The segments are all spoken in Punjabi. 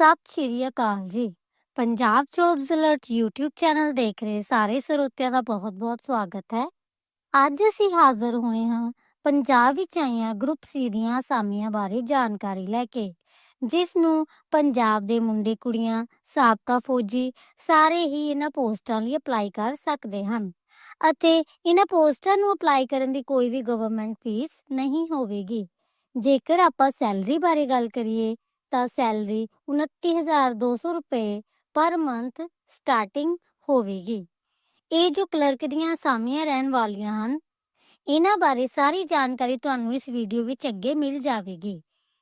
ਸਤਿ ਸ਼੍ਰੀ ਅਕਾਲ ਜੀ। Punjab jobs alert YouTube channel ਦੇਖ ਰਹੇ ਸਾਰੇ ਸਰੋਤਿਆਂ ਦਾ ਬਹੁਤ-ਬਹੁਤ ਸਵਾਗਤ ਹੈ। ਅੱਜ ਅਸੀਂ ਹਾਜ਼ਰ ਹੋਏ ਹਾਂ ਪੰਜਾਬ ਵਿੱਚ ਆਈਆਂ ਗਰੁੱਪ ਸੀ ਦੀਆਂ ਅਸਾਮੀਆਂ ਬਾਰੇ ਜਾਣਕਾਰੀ ਲੈ ਕੇ, ਜਿਸ ਨੂੰ ਪੰਜਾਬ ਦੇ ਮੁੰਡੇ ਕੁੜੀਆਂ, ਸਾਬਕਾ ਫੌਜੀ ਸਾਰੇ ਹੀ ਇਹਨਾਂ ਪੋਸਟਾਂ ਲਈ ਅਪਲਾਈ ਕਰ ਸਕਦੇ ਹਨ ਅਤੇ ਇਹਨਾਂ ਪੋਸਟਾਂ ਨੂੰ ਅਪਲਾਈ ਕਰਨ ਦੀ ਕੋਈ ਵੀ ਗਵਰਨਮੈਂਟ ਫੀਸ ਨਹੀਂ ਹੋਵੇਗੀ। ਜੇਕਰ ਆਪਾਂ ਸੈਲਰੀ ਬਾਰੇ ਗੱਲ ਕਰੀਏ ਤਾਂ ਸੈਲਰੀ 29200 ਰੁਪਏ ਪਰ ਮੰਥ ਸਟਾਰਟਿੰਗ ਹੋਵੇਗੀ। ਇਹ ਜੋ ਕਲਰਕ ਦੀਆਂ ਅਸਾਮੀਆਂ ਰਹਿਣ ਵਾਲੀਆਂ ਹਨ, ਇਹਨਾਂ ਬਾਰੇ ਸਾਰੀ ਜਾਣਕਾਰੀ ਤੁਹਾਨੂੰ ਇਸ ਵੀਡੀਓ ਵਿੱਚ ਅੱਗੇ ਮਿਲ ਜਾਵੇਗੀ।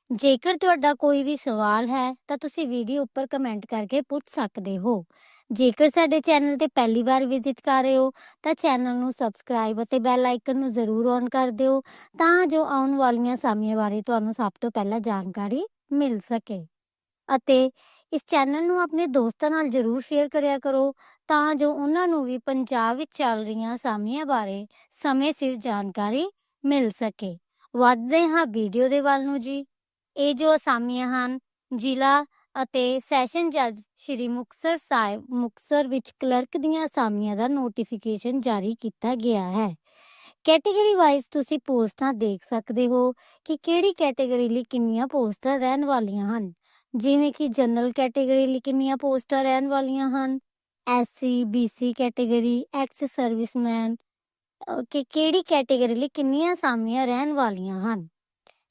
ਜੇਕਰ ਤੁਹਾਡਾ ਕੋਈ ਵੀ ਸਵਾਲ ਹੈ, ਤਾਂ ਤੁਸੀਂ ਵੀਡੀਓ ਉੱਪਰ ਕਮੈਂਟ ਕਰਕੇ ਪੁੱਛ ਸਕਦੇ ਹੋ। ਜੇਕਰ ਸਾਡੇ ਚੈਨਲ ਤੇ ਪਹਿਲੀ ਵਾਰ ਵਿਜ਼ਿਟ ਕਰ ਰਹੇ ਹੋ, ਤਾਂ ਚੈਨਲ ਨੂੰ ਸਬਸਕ੍ਰਾਈਬ ਅਤੇ ਬੈਲ ਆਈਕਨ ਨੂੰ ਜ਼ਰੂਰ ਔਨ ਕਰ ਦਿਓ, ਤਾਂ ਜੋ ਆਉਣ ਵਾਲੀਆਂ ਅਸਾਮੀਆਂ ਬਾਰੇ ਤੁਹਾਨੂੰ ਸਭ ਤੋਂ ਪਹਿਲਾਂ ਜਾਣਕਾਰੀ ਮਿਲ ਸਕੇ। ਅਤੇ ਇਸ ਚੈਨਲ ਨੂੰ ਆਪਣੇ ਦੋਸਤਾਂ ਨਾਲ ਜਰੂਰ ਸ਼ੇਅਰ ਕਰਿਆ ਕਰੋ, ਤਾਂ ਜੋ ਉਹਨਾਂ ਨੂੰ ਵੀ ਪੰਜਾਬ ਵਿੱਚ ਚੱਲ ਰਹੀਆਂ ਅਸਾਮੀਆਂ ਬਾਰੇ ਸਮੇਂ ਸਿਰ ਜਾਣਕਾਰੀ ਮਿਲ ਸਕੇ। ਵੱਧਦੇ ਹਾਂ ਵੀਡੀਓ ਦੇ ਵੱਲ ਨੂੰ ਜੀ। ਇਹ ਜੋ ਅਸਾਮੀਆਂ ਹਨ, ਜ਼ਿਲ੍ਹਾ ਅਤੇ ਸੈਸ਼ਨ ਜੱਜ ਸ਼੍ਰੀ ਮੁਕਤਸਰ ਸਾਹਿਬ ਮੁਕਤਸਰ ਵਿੱਚ ਕਲਰਕ ਦੀਆਂ ਅਸਾਮੀਆਂ ਦਾ ਨੋਟੀਫਿਕੇਸ਼ਨ ਜਾਰੀ ਕੀਤਾ ਗਿਆ ਹੈ। ਕੈਟਾਗਰੀ ਵਾਈਜ਼ ਤੁਸੀਂ ਪੋਸਟਾਂ ਦੇਖ ਸਕਦੇ ਹੋ ਕਿ ਕਿਹੜੀ ਕੈਟਾਗਰੀ ਲਈ ਕਿੰਨੀਆਂ ਪੋਸਟਾਂ ਰਹਿਣ ਵਾਲੀਆਂ ਹਨ। ਜਿਵੇਂ ਕਿ ਜਨਰਲ ਕੈਟਾਗਰੀ ਲਈ ਕਿੰਨੀਆਂ ਪੋਸਟਾਂ ਰਹਿਣ ਵਾਲੀਆਂ ਹਨ। SC BC category ex serviceman ਕਿ ਕਿਹੜੀ ਕੈਟਾਗਰੀ ਲਈ ਕਿੰਨੀਆਂ ਅਸਾਮੀਆਂ ਰਹਿਣ ਵਾਲੀਆਂ ਹਨ।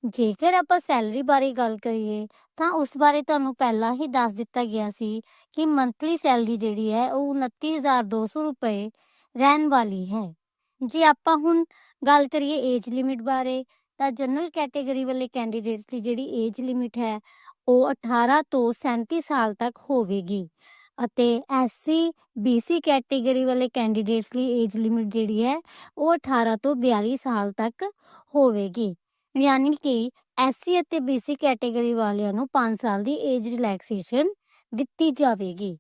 ਜੇਕਰ ਆਪਾਂ ਸੈਲਰੀ ਬਾਰੇ ਗੱਲ ਕਰੀਏ, ਤਾਂ ਉਸ ਬਾਰੇ ਤੁਹਾਨੂੰ ਪਹਿਲਾਂ ਹੀ ਦੱਸ ਦਿੱਤਾ ਗਿਆ ਸੀ ਕਿ ਮੰਥਲੀ ਸੈਲਰੀ ਜਿਹੜੀ ਹੈ, ਉਹ 29200 ਰੁਪਏ ਰਹਿਣ ਵਾਲੀ ਹੈ। ਜੇ ਆਪਾਂ ਹੁਣ ਗੱਲ ਕਰੀਏ ਏਜ ਲਿਮਿਟ ਬਾਰੇ, ਤਾਂ ਜਨਰਲ ਕੈਟਾਗਰੀ ਵਾਲੇ ਕੈਂਡੀਡੇਟਸ ਦੀ ਜਿਹੜੀ ਏਜ ਲਿਮਿਟ ਹੈ, ਉਹ 18 ਤੋਂ 37 ਸਾਲ ਤੱਕ ਹੋਵੇਗੀ। ਅਤੇ ਐਸਸੀ ਬੀਸੀ ਕੈਟਾਗਰੀ ਵਾਲੇ ਕੈਂਡੀਡੇਟਸ ਲਈ ਏਜ ਲਿਮਿਟ ਜਿਹੜੀ ਹੈ, ਉਹ 18 ਤੋਂ 42 ਸਾਲ ਤੱਕ ਹੋਵੇਗੀ। ਯਾਨੀ ਕਿ ਐਸਸੀ ਅਤੇ ਬੀਸੀ ਕੈਟਾਗਰੀ ਵਾਲਿਆਂ ਨੂੰ 5 ਸਾਲ ਦੀ ਏਜ ਰਿਲੈਕਸੇਸ਼ਨ ਦਿੱਤੀ ਜਾਵੇਗੀ।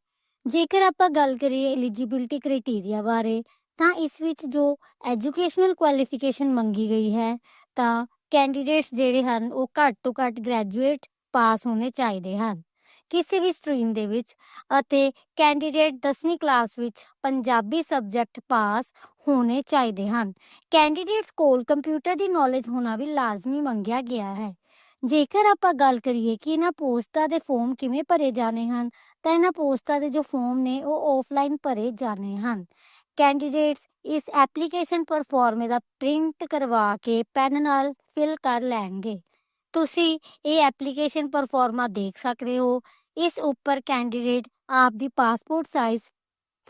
ਜੇਕਰ ਆਪਾਂ ਗੱਲ ਕਰੀਏ ਐਲੀਜੀਬਿਲਟੀ ਕ੍ਰਾਈਟੇਰੀਆ ਬਾਰੇ ਤਾਂ ਇਸ ਵਿੱਚ ਜੋ ਐਜੂਕੇਸ਼ਨਲ ਕੁਆਲੀਫਿਕੇਸ਼ਨ ਮੰਗੀ ਗਈ ਹੈ, ਤਾਂ ਕੈਂਡੀਡੇਟਸ ਜਿਹੜੇ ਹਨ, ਉਹ ਘੱਟ ਤੋਂ ਘੱਟ ਗ੍ਰੈਜੂਏਟ ਪਾਸ ਹੋਣੇ ਚਾਹੀਦੇ ਹਨ। ਕਿਸੇ ਵੀ ਸਟਰੀਮ ਦੇ ਵਿੱਚ ਅਤੇ ਕੈਂਡੀਡੇਟ 10ਵੀਂ ਕਲਾਸ ਵਿੱਚ ਪੰਜਾਬੀ ਸਬਜੈਕਟ ਪਾਸ ਹੋਣੇ ਚਾਹੀਦੇ ਹਨ। ਕੈਂਡੀਡੇਟਸ ਕੋਲ ਕੰਪਿਊਟਰ ਦੀ ਨੌਲੇਜ ਹੋਣਾ ਵੀ ਲਾਜ਼ਮੀ ਮੰਗਿਆ ਗਿਆ ਹੈ। ਜੇਕਰ ਆਪਾਂ ਗੱਲ ਕਰੀਏ ਕਿ ਇਹਨਾਂ ਪੋਸਟਾਂ ਦੇ ਫਾਰਮ ਕਿਵੇਂ ਭਰੇ ਜਾਣੇ ਹਨ, ਤਾਂ ਇਹਨਾਂ ਪੋਸਟਾਂ ਦੇ ਜੋ ਫਾਰਮ ਨੇ, ਉਹ ਆਫਲਾਈਨ ਭਰੇ ਜਾਣੇ ਹਨ। ਕੈਂਡੀਡੇਟਸ ਇਸ ਐਪਲੀਕੇਸ਼ਨ ਪਰ ਫਾਰਮ ਦਾ ਪ੍ਰਿੰਟ ਕਰਵਾ ਕੇ ਪੈਨ ਨਾਲ ਫਿਲ ਕਰ ਲੈਣਗੇ ਤੁਸੀਂ ਇਹ ਐਪਲੀਕੇਸ਼ਨ ਪਰ ਫਾਰਮਾ ਦੇਖ ਸਕਦੇ ਹੋ ਇਸ ਉੱਪਰ ਕੈਂਡੀਡੇਟ ਆਪ ਦੀ ਪਾਸਪੋਰਟ ਸਾਈਜ਼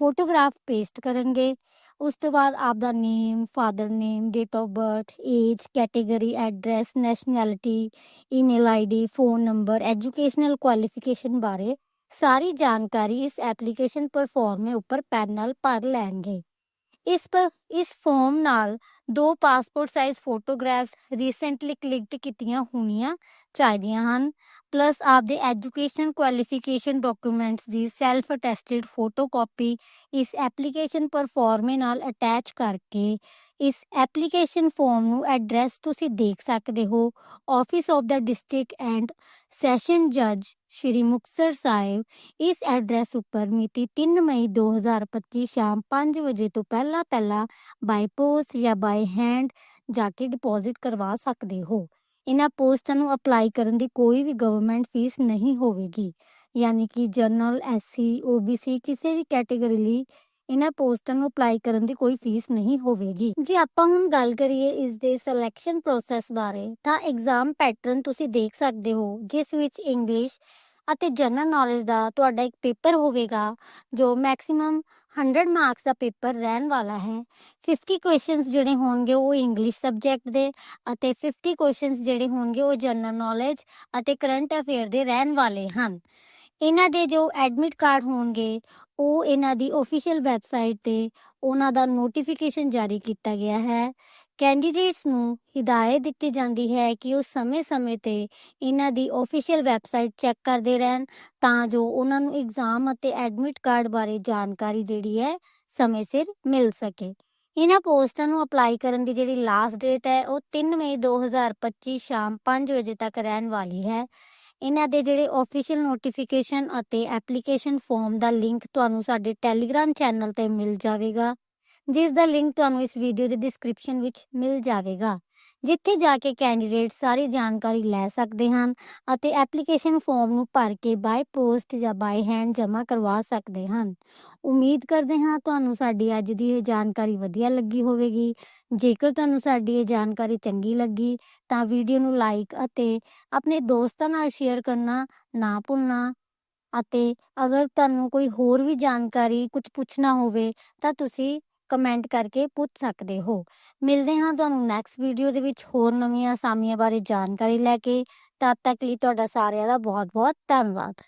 ਫੋਟੋਗ੍ਰਾਫ ਪੇਸਟ ਕਰਨਗੇ ਉਸ ਤੋਂ ਬਾਅਦ ਆਪ ਦਾ name father name date of birth age category address nationality email ID phone number educational qualification ਬਾਰੇ ਸਾਰੀ ਜਾਣਕਾਰੀ ਇਸ ਐਪਲੀਕੇਸ਼ਨ ਪਰ ਫਾਰਮ ਉੱਪਰ ਪੈਨ ਨਾਲ ਭਰ ਲੈਣਗੇ। ਇਸ ਪਰ ਇਸ ਫਾਰਮ ਨਾਲ ਦੋ passport size photographs recently clicked ਕੀਤੀਆਂ ਹੋਣੀਆਂ ਚਾਹੀਦੀਆਂ ਹਨ ਪਲੱਸ ਆਪਦੇ ਐਜੂਕੇਸ਼ਨ ਕੁਆਲੀਫਿਕੇਸ਼ਨ ਡਾਕੂਮੈਂਟਸ ਦੀ ਸੈਲਫ ਅਟੈਸਟਡ ਫੋਟੋਕਾਪੀ ਇਸ ਐਪਲੀਕੇਸ਼ਨ ਪਰ ਫਾਰਮੇ ਨਾਲ ਅਟੈਚ ਕਰਕੇ ਇਸ ਐਪਲੀਕੇਸ਼ਨ ਫਾਰਮ ਨੂੰ ਐਡਰੈਸ ਤੁਸੀਂ ਦੇਖ ਸਕਦੇ ਹੋ office of the district and session ਜੱਜ ਸ਼੍ਰੀ ਮੁਕਤਸਰ ਸਾਹਿਬ ਇਸ ਐਡਰੈਸ ਉੱਪਰ ਮਿਤੀ 3 ਮਈ 2025 ਸ਼ਾਮ 5 ਵਜੇ ਤੋਂ ਪਹਿਲਾਂ ਪਹਿਲਾਂ ਬਾਈ ਪੋਸਟ ਜਾਂ ਬਾਈ ਹੈਂਡ ਜਾ ਕੇ ਡਿਪੋਜ਼ਿਟ ਕਰਵਾ ਸਕਦੇ ਹੋ। ਇਹਨਾਂ ਪੋਸਟਾਂ ਨੂੰ ਅਪਲਾਈ ਕਰਨ ਦੀ ਕੋਈ ਵੀ ਗਵਰਨਮੈਂਟ ਫੀਸ ਨਹੀਂ ਹੋਵੇਗੀ। ਯਾਨੀ ਕਿ ਜਨਰਲ ਐਸਸੀ ਓਬੀਸੀ ਕਿਸੇ ਵੀ ਕੈਟਾਗਰੀ ਲਈ ਇਹਨਾਂ ਪੋਸਟਾਂ ਨੂੰ ਅਪਲਾਈ ਕਰਨ ਦੀ ਕੋਈ ਫੀਸ ਨਹੀਂ ਹੋਵੇਗੀ। ਜੇ ਆਪਾਂ ਹੁਣ ਗੱਲ ਕਰੀਏ ਇਸ ਦੇ ਸਿਲੈਕਸ਼ਨ ਪ੍ਰੋਸੈਸ ਬਾਰੇ, ਤਾਂ ਐਗਜ਼ਾਮ ਪੈਟਰਨ ਤੁਸੀਂ ਦੇਖ ਸਕਦੇ ਹੋ, ਜਿਸ ਵਿੱਚ ਇੰਗਲਿਸ਼ ਅਤੇ ਜਨਰਲ ਨੌਲੇਜ ਦਾ ਤੁਹਾਡਾ ਇੱਕ ਪੇਪਰ ਹੋਵੇਗਾ, ਜੋ ਮੈਕਸਿਮਮ 100 ਮਾਰਕਸ ਦਾ ਪੇਪਰ ਰਹਿਣ ਵਾਲਾ ਹੈ। 50 ਕੁਐਸਚਨਸ ਜਿਹੜੇ ਹੋਣਗੇ ਉਹ ਇੰਗਲਿਸ਼ ਸਬਜੈਕਟ ਦੇ ਅਤੇ 50 ਕੁਐਸਚਨਸ ਜਿਹੜੇ ਹੋਣਗੇ ਉਹ ਜਨਰਲ ਨੌਲੇਜ ਅਤੇ ਕਰੰਟ ਅਫੇਅਰ ਦੇ ਰਹਿਣ ਵਾਲੇ ਹਨ। ਇਹਨਾਂ ਦੇ ਜੋ ਐਡਮਿਟ ਕਾਰਡ ਹੋਣਗੇ, ਉਹ ਇਹਨਾਂ ਦੀ ਅਫੀਸ਼ੀਅਲ ਵੈਬਸਾਈਟ ਤੇ ਉਹਨਾਂ ਦਾ ਨੋਟੀਫਿਕੇਸ਼ਨ ਜਾਰੀ ਕੀਤਾ ਗਿਆ ਹੈ। ਕੈਂਡੀਡੇਟਸ ਨੂੰ ਹਿਦਾਇਤ ਦਿੱਤੀ ਜਾਂਦੀ ਹੈ ਕਿ ਉਹ ਸਮੇਂ-ਸਮੇਂ ਤੇ ਇਹਨਾਂ ਦੀ ਅਫੀਸ਼ੀਅਲ ਵੈਬਸਾਈਟ ਚੈੱਕ ਕਰਦੇ ਰਹਿਣ ਤਾਂ ਜੋ ਉਹਨਾਂ ਨੂੰ ਐਗਜ਼ਾਮ ਅਤੇ ਐਡਮਿਟ ਕਾਰਡ ਬਾਰੇ ਜਾਣਕਾਰੀ ਜਿਹੜੀ ਹੈ ਸਮੇਂ ਸਿਰ ਮਿਲ ਸਕੇ। ਇਹਨਾਂ ਪੋਸਟਾਂ ਨੂੰ ਅਪਲਾਈ ਕਰਨ ਦੀ ਜਿਹੜੀ ਲਾਸਟ ਡੇਟ ਹੈ, ਉਹ 3 ਮਈ 2025 ਸ਼ਾਮ 5 ਵਜੇ ਤੱਕ ਰਹਿਣ ਵਾਲੀ ਹੈ। ਇਹਨਾਂ ਦੇ ਜਿਹੜੇ ਆਫੀਸ਼ੀਅਲ ਨੋਟੀਫਿਕੇਸ਼ਨ ਅਤੇ ਐਪਲੀਕੇਸ਼ਨ ਫਾਰਮ ਦਾ ਲਿੰਕ ਤੁਹਾਨੂੰ ਸਾਡੇ ਟੈਲੀਗ੍ਰਾਮ ਚੈਨਲ ਤੇ ਮਿਲ ਜਾਵੇਗਾ। ਜਿਸ ਦਾ ਲਿੰਕ ਤੁਹਾਨੂੰ ਇਸ ਵੀਡੀਓ ਦੇ ਡਿਸਕ੍ਰਿਪਸ਼ਨ ਵਿੱਚ ਮਿਲ ਜਾਵੇਗਾ। ਜਿੱਥੇ ਜਾ ਕੇ ਕੈਂਡੀਡੇਟ ਸਾਰੀ ਜਾਣਕਾਰੀ ਲੈ ਸਕਦੇ ਹਨ ਅਤੇ ਐਪਲੀਕੇਸ਼ਨ ਫਾਰਮ ਨੂੰ ਭਰ ਕੇ ਬਾਈ ਪੋਸਟ ਜਾਂ ਬਾਈ ਹੈਂਡ ਜਮ੍ਹਾਂ ਕਰਵਾ ਸਕਦੇ ਹਨ। ਉਮੀਦ ਕਰਦੇ ਹਾਂ ਤੁਹਾਨੂੰ ਸਾਡੀ ਅੱਜ ਦੀ ਇਹ ਜਾਣਕਾਰੀ ਵਧੀਆ ਲੱਗੀ ਹੋਵੇਗੀ। ਜੇਕਰ ਤੁਹਾਨੂੰ ਸਾਡੀ ਇਹ ਜਾਣਕਾਰੀ ਚੰਗੀ ਲੱਗੀ ਤਾਂ ਵੀਡੀਓ ਨੂੰ ਲਾਈਕ ਅਤੇ ਆਪਣੇ ਦੋਸਤਾਂ ਨਾਲ ਸ਼ੇਅਰ ਕਰਨਾ ਨਾ ਭੁੱਲਣਾ ਅਤੇ ਅਗਰ ਤੁਹਾਨੂੰ ਕੋਈ ਹੋਰ ਵੀ ਜਾਣਕਾਰੀ ਕੁਝ ਪੁੱਛਣਾ ਹੋਵੇ ਤਾਂ ਤੁਸੀਂ ਕਮੈਂਟ ਕਰਕੇ ਪੁੱਛ ਸਕਦੇ ਹੋ। ਮਿਲਦੇ ਹਾਂ ਤੁਹਾਨੂੰ ਨੈਕਸਟ ਵੀਡੀਓ ਦੇ ਵਿੱਚ ਹੋਰ ਨਵੀਆਂ ਅਸਾਮੀਆਂ ਬਾਰੇ ਜਾਣਕਾਰੀ ਲੈ ਕੇ। ਤਦ ਤੱਕ ਲਈ ਤੁਹਾਡਾ ਸਾਰਿਆਂ ਦਾ ਬਹੁਤ ਬਹੁਤ ਧੰਨਵਾਦ।